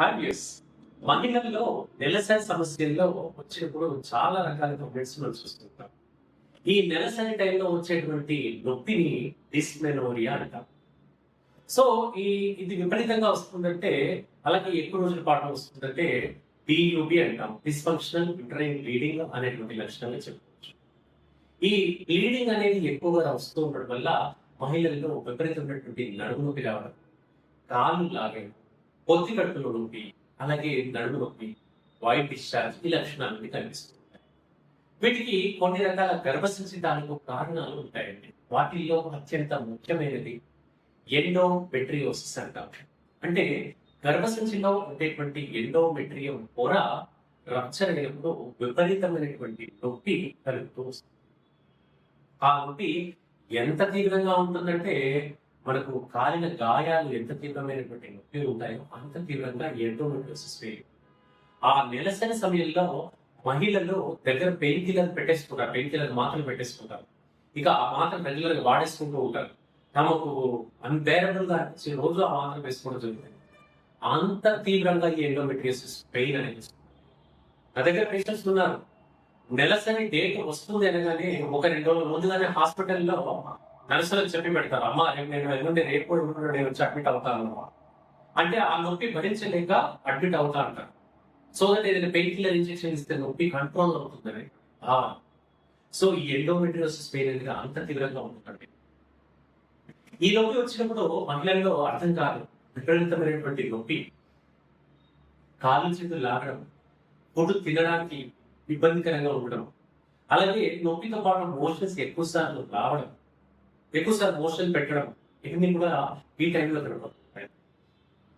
హాబియస్ మహిళల్లో నెలసరి సమస్యల్లో వచ్చేప్పుడు చాలా రకాల కంప్లైంట్స్ మనం చూస్తుంటాం. ఈ నెలసరి టైంలో వచ్చేటువంటి నొప్పిని డిస్మెనోరియా అంటాం. సో ఈ ఇది విపరీతంగా వస్తుందంటే అలాగే ఎక్కువ రోజుల పాటు వస్తుందంటే డియుబి అంటాం. డిస్ఫంక్షనల్ యుటరైన్ బ్లీడింగ్ అనేటువంటి లక్షణాలు చెప్పుకోవచ్చు. ఈ బ్లీడింగ్ అనేది ఎక్కువగా వస్తూ ఉండడం వల్ల మహిళల్లో విపరీతమైనటువంటి నడుము నొప్పి రావడం కాళ్ళు లాగడం పొత్తి నొప్పి అలాగే నడుము నొప్పి వైట్ డిశ్చార్జ్ ఈ లక్షణాలన్నీ కనిపిస్తుంది వీటికి కొన్ని రకాల గర్భసంచి కారణాలు ఉంటాయండి. వాటిల్లో అత్యంత ముఖ్యమైనది ఎండోమెట్రియోసిస్ అంటాం. అంటే గర్భసంచిలో ఉండేటువంటి ఎండోమెట్రియం పొర రప్చర్ అయినప్పుడు విపరీతమైనటువంటి నొప్పి కలుగుతూ వస్తుంది. ఆ నొప్పి ఎంత తీవ్రంగా ఉంటుందంటే మనకు కాలిన గాయాలు ఎంత తీవ్రమైనటువంటి నొప్పి ఉంటాయో అంత తీవ్రంగా ఎండోమెట్రియోసిస్ వేయు ఆ నెలసరి సమయంలో మహిళలు దగ్గర పెయిన్ కిల్లర్ పెట్టేసుకుంటారు. పెయిన్ కిల్లర్ మాత్రలు పెట్టేసుకుంటారు. ఇక ఆ మాత్రం రెగ్యులర్గా వాడేసుకుంటూ ఉంటారు. తమకు అన్బేరబుల్గా అనిపించే రోజు ఆ మాత్రం వేసుకోవడం జరుగుతుంది. అంత తీవ్రంగా ఈ ఎండోమెట్రియోసిస్ పెయిన్ అనేది. నా దగ్గర పేషెంట్స్ ఉన్నారు. నెలసరి డేట్ వస్తుంది అనగానే ఒక రెండు రోజులు ముందుగానే హాస్పిటల్లో నర్సులకు చెప్పి పెడతారు అమ్మ నేను ఎల్లుండి రేపు కూడా నేను వచ్చి అడ్మిట్ అవుతాను అంటే ఆ నొప్పి భరించలేక అడ్మిట్ అవుతా అంటారు. సో దట్ ఏదైనా పెయిన్ కిల్లర్ ఇంజెక్షన్ ఇస్తే నొప్పి కంట్రోల్ అవుతుందని. సో ఈ ఎండోమెట్రియోసిస్ పెయిన్ అనేది అంత తీవ్రంగా ఉంటుందండి ఈ నొప్పి వచ్చినప్పుడు మహిళల్లో అర్థం కాదు విపరీతమైనటువంటి నొప్పి. కాలు చేతులు లాగడం ఫుడ్ తినడానికి ఇబ్బందికరంగా ఉండడం. అలాగే నొప్పితో పాటు మోషన్స్ ఎక్కువ సార్లు రావడం. ఎక్కువ సార్ మోషన్ పెట్టడం ఇవన్నీ కూడా ఈ టైంలో కనబడుతున్నాయి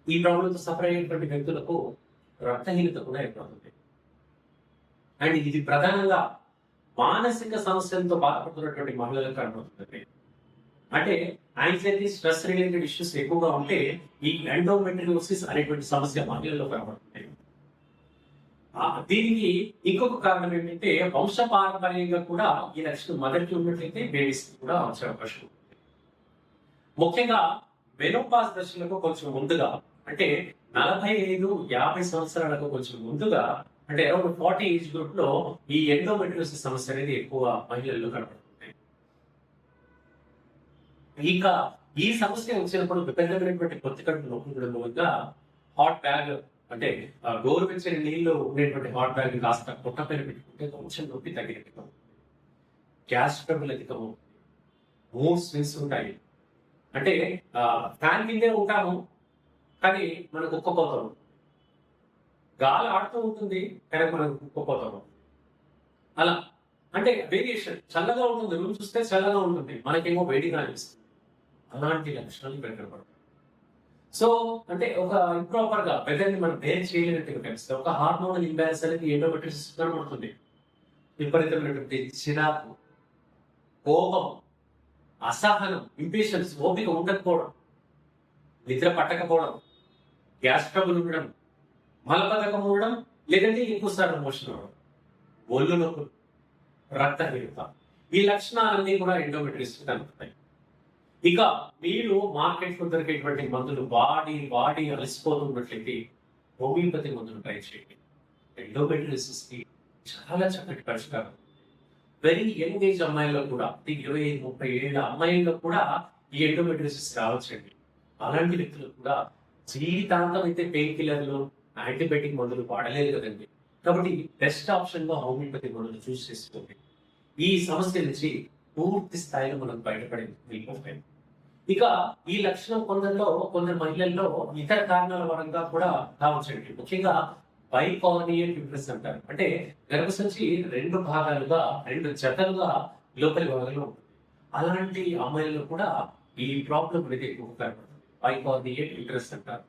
ఈ ప్రాబ్లంతో సఫర్ అయ్యేటువంటి వ్యక్తులకు రక్తహీనత కూడా ఏర్పడుతుంది. అండ్ ఇది ప్రధానంగా మానసిక సమస్యలతో బాధపడుతున్నటువంటి మహిళలకు కనబడుతుంది. అంటే యాంగ్జైటీ స్ట్రెస్ రిలేటెడ్ ఇష్యూస్ ఎక్కువగా ఉంటే ఈ ఎండోమెట్రియోసిస్ అనేటువంటి సమస్య మహిళల్లో కనబడుతుంది. దీనికి ఇంకొక కారణం ఏంటంటే వంశ పారంపర్యంగా కూడా ఈ లక్షణం మదర్కి ఉన్నట్లయితే బేబీస్ కూడా వచ్చే అవకాశం ముఖ్యంగా మెనోపాస్ దశలకు కొంచెం ముందుగా అంటే నలభై ఐదు యాభై సంవత్సరాలకు కొంచెం ముందుగా అంటే అరౌండ్ ఫార్టీ ఏజ్ గ్రూప్లో ఈ ఎండోమెట్రియోసిస్ సమస్య అనేది ఎక్కువ మహిళల్లో కనపడుతుంది. ఇక ఈ సమస్య వచ్చినప్పుడు విభిన్నమైనటువంటి కొత్త కడుపు నొప్పి మూలంగా హాట్ బ్యాగ్ అంటే ఆ, గోరువెచ్చని నీళ్ళు ఉండేటువంటి హాట్ బ్యాగ్ కాస్త పొట్ట పైన పెట్టుకుంటే కొంచెం నొప్పి తగ్గినట్టు గ్యాస్ ట్రబుల్ అధికము. మూవ్స్ స్వింగ్స్ ఉంటాయి. అంటే ఫ్యాన్ కిందే ఉంటాము కానీ మనకు ఉక్కపోతాం గాలి ఆడుతూ ఉంటుంది కానీ మనకు ఉక్కపోతాము. అలా. అంటే వేరియేషన్ చల్లగా ఉంటుంది. రూమ్ చూస్తే చల్లగా ఉంటుంది. మనకేమో వేడిగా అనిపిస్తుంది. అలాంటి లక్షణాలు ఇక్కడ కనపడతాయి. సో అంటే ఒక ఇంప్రాపర్గా వెదర్ని మనం బేర్ చేయలేనట్టుగా కనిపిస్తే ఒక హార్మోనల్ ఇంబ్యాలెన్స్ అనేది ఎండోమెట్రిస్ పడుతుంది. విపరీతమైనటువంటి చిరాకు కోపం అసహనం ఇంపేషన్స్ ఓపిక ఉండకపోవడం నిద్ర పట్టకపోవడం గ్యాస్ ట్రబుల్ ఉండడం మలబద్ధకం ఉండడం లేదంటే ఎక్కువసార్లు మోషన్ అవ్వడం ఒళ్ళు నొప్పులు రక్తహీనత ఈ లక్షణాలన్నీ కూడా ఎండోమెట్రిస్ కనపడతాయి. ఇక మీరు మార్కెట్లో దొరికేటువంటి మందులు వాడి వాడి అలసిపోతున్నట్లయితే హోమియోపతి మందులు ట్రై చేయండి. ఎండోమెట్రిసిస్కి చాలా చక్కటి పరిష్కారం. వెరీ యంగ్ ఏజ్ అమ్మాయిల్లో కూడా ఇరవై ఐదు ముప్పై ఏళ్ళ అమ్మాయిల్లో కూడా ఈ ఎండోమెట్రిసిస్ రావచ్చండి. అలాంటి వ్యక్తులు కూడా జీవితాంతం అయితే పెయిన్ కిల్లర్లు యాంటీబయాటిక్ మందులు వాడలేదు కదండి. కాబట్టి బెస్ట్ ఆప్షన్గా హోమియోపతి మందులు చూస్ చేసుకోండి. ఈ సమస్య నుంచి పూర్తి స్థాయిలో మనం బయటపడింది ఇక ఈ లక్షణం కొందరిలో కొందరు మహిళల్లో ఇతర కారణాల పరంగా కూడా కావచ్చండి ముఖ్యంగా బైకార్నియల్ యూట్రస్ అంటారు. అంటే గర్భసంచి రెండు భాగాలుగా రెండు జతలుగా లోపలి భాగంలో ఉంటుంది. అలాంటి అమ్మాయిల్లో కూడా ఈ ప్రాబ్లం అనేది ఎక్కువ కనబడుతుంది బైకార్నియల్ యూట్రస్ అంటారు.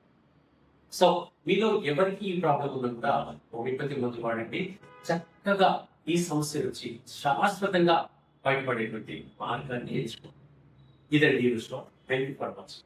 సో మీలో ఎవరికి ఈ ప్రాబ్లం ఉన్నా కూడా హోమియోపతి మందు వాడండి. చక్కగా ఈ సమస్య నుంచి శాశ్వతంగా బయటపడేటువంటి మార్గాన్ని ఎంచుకోండి either leave stone. Thank you for watching.